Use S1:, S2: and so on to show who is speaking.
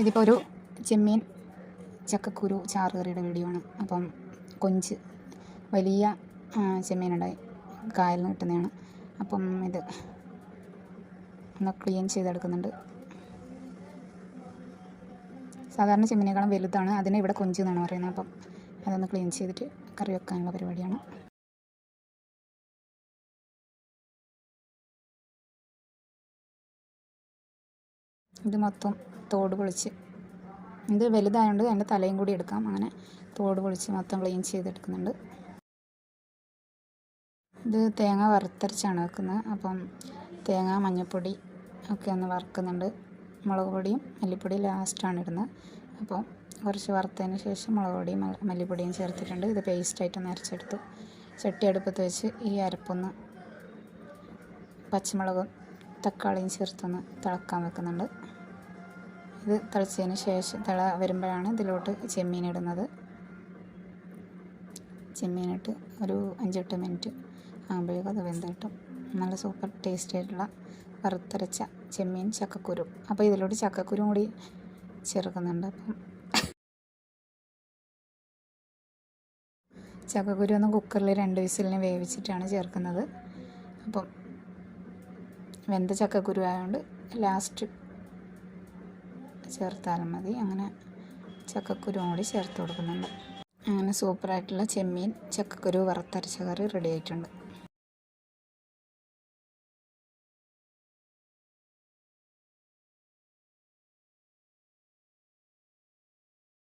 S1: ഇതിപ്പോൾ ഒരു ചെമ്മീൻ ചക്കക്കുരു ചാറുകറിയുടെ വീഡിയോ ആണ്. അപ്പം കൊഞ്ച് വലിയ ചെമ്മീനുണ്ട് കായലിൽ നിന്ന് കിട്ടുന്നതാണ്. അപ്പം ഇത് ഒന്ന് ക്ലീൻ ചെയ്തെടുക്കുന്നുണ്ട്. സാധാരണ ചെമ്മീനേക്കാളും വലുതാണ്. അതിനെ ഇവിടെ കൊഞ്ച് എന്നാണ് പറയുന്നത്. അപ്പം അതൊന്ന് ക്ലീൻ ചെയ്തിട്ട് കറി വെക്കാനുള്ള പരിപാടിയാണ്. ഇത് മൊത്തം തോട് പൊളിച്ച്. ഇത് വലുതായതുകൊണ്ട് അതിന്റെ തലയും കൂടി എടുക്കാം. അങ്ങനെ തോട് പൊളിച്ച് മൊത്തം ക്ലീൻ ചെയ്തെടുക്കുന്നുണ്ട്. ഇത് തേങ്ങ വറുത്തരച്ചാണ് വെക്കുന്നത്. അപ്പം തേങ്ങ മഞ്ഞൾപ്പൊടി ഒക്കെ ഒന്ന് വറുക്കുന്നുണ്ട്. മുളക് പൊടിയും മല്ലിപ്പൊടിയും ലാസ്റ്റാണ് ഇടുന്നത്. അപ്പോൾ കുറച്ച് വറുത്തതിന് ശേഷം മുളക് പൊടിയും മല്ലിപ്പൊടിയും ചേർത്തിട്ടുണ്ട്. ഇത് പേസ്റ്റായിട്ടൊന്ന് അരച്ചെടുത്തു. ചട്ടി അടുപ്പത്ത് വെച്ച് ഈ അരപ്പൊന്ന് പച്ചമുളകും തക്കാളിയും ചേർത്തൊന്ന് തിളക്കാൻ വെക്കുന്നുണ്ട്. ഇത് തിളച്ചതിന് ശേഷം തിള വരുമ്പോഴാണ് ഇതിലോട്ട് ചെമ്മീൻ ഇടുന്നത്. ചെമ്മീനിട്ട് ഒരു അഞ്ചെട്ട് മിനിറ്റ് ആകുമ്പോഴേക്കും അത് വെന്ത് കിട്ടും. നല്ല സൂപ്പർ ടേസ്റ്റി ആയിട്ടുള്ള വറുത്തരച്ച ചെമ്മീൻ ചക്കക്കുരു. അപ്പോൾ ഇതിലോട്ട് ചക്കക്കുരും കൂടി ചേർക്കുന്നുണ്ട്. അപ്പം ചക്കക്കുരു ഒന്ന് കുക്കറിൽ രണ്ട് വിസിലിന് വേവിച്ചിട്ടാണ് ചേർക്കുന്നത്. അപ്പം വെന്ത ചക്കക്കുരു ആയതുകൊണ്ട് ലാസ്റ്റ് ചേർത്താലും മതി. അങ്ങനെ ചക്കക്കുരുവും കൂടി ചേർത്ത് കൊടുക്കുന്നുണ്ട്. അങ്ങനെ സൂപ്പറായിട്ടുള്ള ചെമ്മീൻ ചക്കക്കുരു വറുത്തരച്ച കറി റെഡി ആയിട്ടുണ്ട്.